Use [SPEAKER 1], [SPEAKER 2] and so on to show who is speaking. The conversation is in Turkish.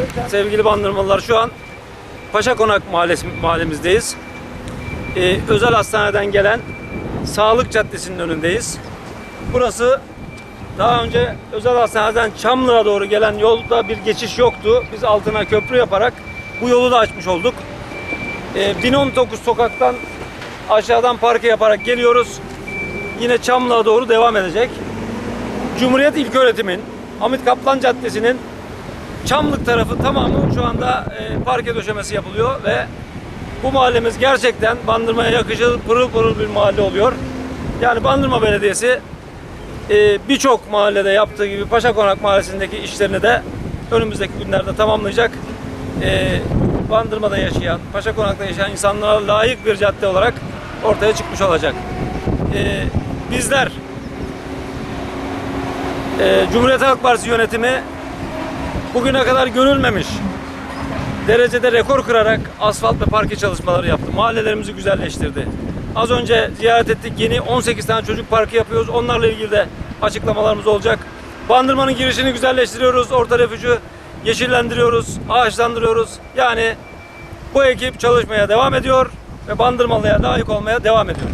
[SPEAKER 1] Evet sevgili Bandırmalılar şu an Paşa Konak mahallemizdeyiz. Ee, özel hastaneden gelen Sağlık Caddesi'nin önündeyiz. Burası daha önce özel hastaneden Çamlı'ya doğru gelen yolda bir geçiş yoktu. Biz altına köprü yaparak bu yolu da açmış olduk. Ee, 1019 sokaktan aşağıdan parke yaparak geliyoruz. Yine Çamlı'ya doğru devam edecek. Cumhuriyet İlköğretim'in Hamit Kaplan Caddesi'nin Çamlık tarafı tamamı şu anda e, parke döşemesi yapılıyor ve bu mahallemiz gerçekten Bandırma'ya yakışır pırıl pırıl bir mahalle oluyor. Yani Bandırma Belediyesi e, birçok mahallede yaptığı gibi Paşa Konak Mahallesi'ndeki işlerini de önümüzdeki günlerde tamamlayacak. E, Bandırma'da yaşayan, Paşa Konak'ta yaşayan insanlara layık bir cadde olarak ortaya çıkmış olacak. E, bizler e, Cumhuriyet Halk Partisi yönetimi bugüne kadar görülmemiş derecede rekor kırarak asfalt ve parke çalışmaları yaptı. Mahallelerimizi güzelleştirdi. Az önce ziyaret ettik. Yeni 18 tane çocuk parkı yapıyoruz. Onlarla ilgili de açıklamalarımız olacak. Bandırmanın girişini güzelleştiriyoruz. Orta refüjü yeşillendiriyoruz, ağaçlandırıyoruz. Yani bu ekip çalışmaya devam ediyor ve Bandırmalı'ya layık olmaya devam ediyor.